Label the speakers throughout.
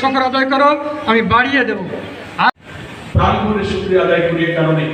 Speaker 1: শকর আদায় করো আমি বাড়িয়ে দেবো।
Speaker 2: প্রাণ শুক্রিয়া আদায় করি কারণে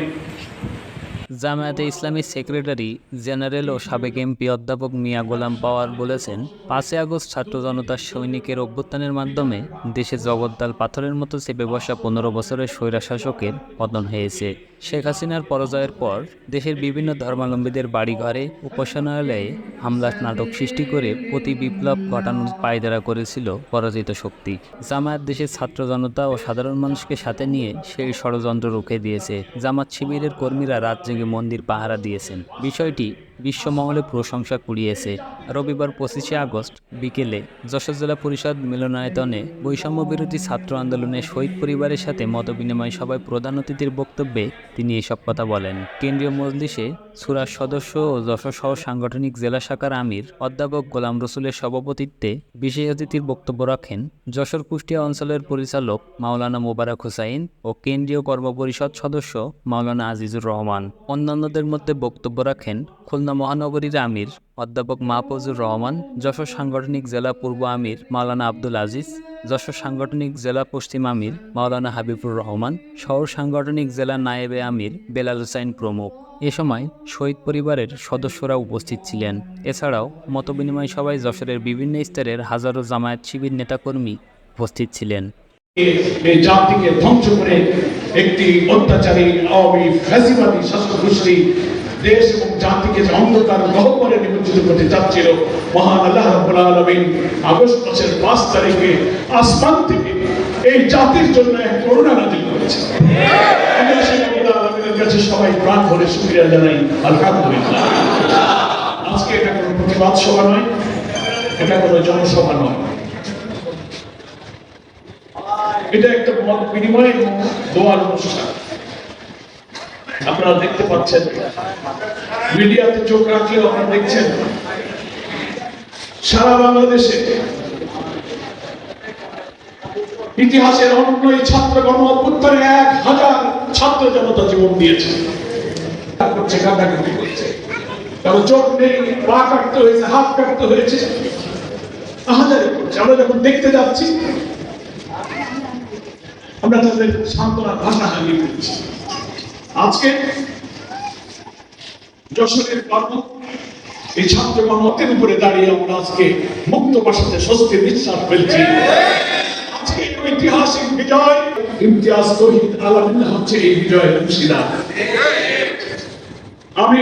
Speaker 3: জামায়াতে ইসলামী সেক্রেটারি জেনারেল ও সাবেক এমপি অধ্যাপক মিয়া গোলাম পাওয়ার বলেছেন পাঁচই আগস্ট ছাত্র জনতার সৈনিকের অভ্যুত্থানের মাধ্যমে দেশে জগদ্দাল পাথরের মতো চেপে বসা পনেরো বছরের স্বৈরাশাসকের পতন হয়েছে। শেখ হাসিনার পরাজয়ের পর দেশের বিভিন্ন ধর্মাবলম্বীদের বাড়িঘরে উপাসনালয়ে হামলার নাটক সৃষ্টি করে প্রতি বিপ্লব ঘটানোর পায়দারা করেছিল পরাজিত শক্তি। জামায়াত দেশের ছাত্র জনতা ও সাধারণ মানুষকে সাথে নিয়ে সেই ষড়যন্ত্র রুখে দিয়েছে। জামাত শিবিরের কর্মীরা রাত জেগে মন্দির পাহারা দিয়েছেন। বিষয়টি বিশ্বমহলে প্রশংসা কুড়িয়েছে। রবিবার পঁচিশে আগস্ট বিকেলে যশোর জেলা পরিষদ মিলনায়তনে বৈষম্য বিরোধী ছাত্র আন্দোলনে শহীদ পরিবারের সাথে মতবিনিময় সভায় প্রধান অতিথির বক্তব্যে তিনি এসব কথা বলেন। কেন্দ্রীয় মজলিসে সুরার সদস্য ও যশোর সহ সাংগঠনিক জেলা শাখার আমির, অধ্যাপক গোলাম রসুলের সভাপতিত্বে বিশেষ অতিথির বক্তব্য রাখেন যশোর কুষ্টিয়া অঞ্চলের পরিচালক মাওলানা মোবারক হুসাইন ও কেন্দ্রীয় কর্মপরিষদ সদস্য মাওলানা আজিজুর রহমান। অন্যান্যদের মধ্যে বক্তব্য রাখেন খুলনা মহানগরীর আমির, অধ্যাপক মাহফুজুর রহমান, যশোর সাংগঠনিক জেলা পূর্ব আমির মাওলানা আব্দুল আজিজ, যশোর সাংগঠনিক জেলা পশ্চিম আমির মাওলানা হাবিবুর রহমান, শহর সাংগঠনিক জেলা নায়েবে আমির বেলাল হুসাইন প্রমুখ। এ সময় শহীদ পরিবারের সদস্যরা উপস্থিত ছিলেন। এছাড়াও মতবিনিময় সভায় যশোরের বিভিন্ন স্তরের হাজারো জামায়াত শিবির নেতাকর্মী উপস্থিত ছিলেন।
Speaker 2: এই জাতিকে ধ্বংস করে একটি অত্যাচারী আওয়ামী ফ্যাসিবাদী শাসক গোষ্ঠী দেশ এবং জাতিকে যে অন্ধকার গহ্বরে নিমজ্জিত করতে যাচ্ছিল মহান আল্লাহ রাব্বুল আলামিন আগস্ট মাসের পাঁচ তারিখে আসমান থেকে এই জাতির জন্য এক করুণা নাজিল করেছে। কাছে সবাই প্রাণ ভরে জানাই, আলহামদুলিল্লাহ। আজকে এটা কোনো প্রতিবাদ সভা নয়, এটা কোনো জনসভা নয়। এটা একটা মত বিনিময় এবং দোয়ার অনুষ্ঠান। আপনারা দেখতে পাচ্ছেন। মিডিয়াতে চোখ রাখলেও আপনারা দেখছেন। সারা বাংলাদেশে ইতিহাসের অন্য ছাত্র গণ এক হাজার ছাত্র জনতা জীবন দিয়েছে। করছে, কান্নাকাটি করছে। কারও চোখ নেই, পা কাটতে হয়েছে, হাত কাটতে হয়েছে। করছে। আমরা যখন দেখতে যাচ্ছি, আমরা তাদের সান্ত্বনার ভাষা হারিয়ে ফেলছি। আজকে যশোরের কর্ম এই ছাত্র গণতের উপরে দাঁড়িয়ে আমরা আজকে মুক্ত বাসাতে স্বস্তির নিঃশ্বাস ফেলছি। আজকে ঐতিহাসিক বিজয়, ইমতিয়াজ তহিদ আলমিন হচ্ছে এই বিজয়ের অংশীদার আমি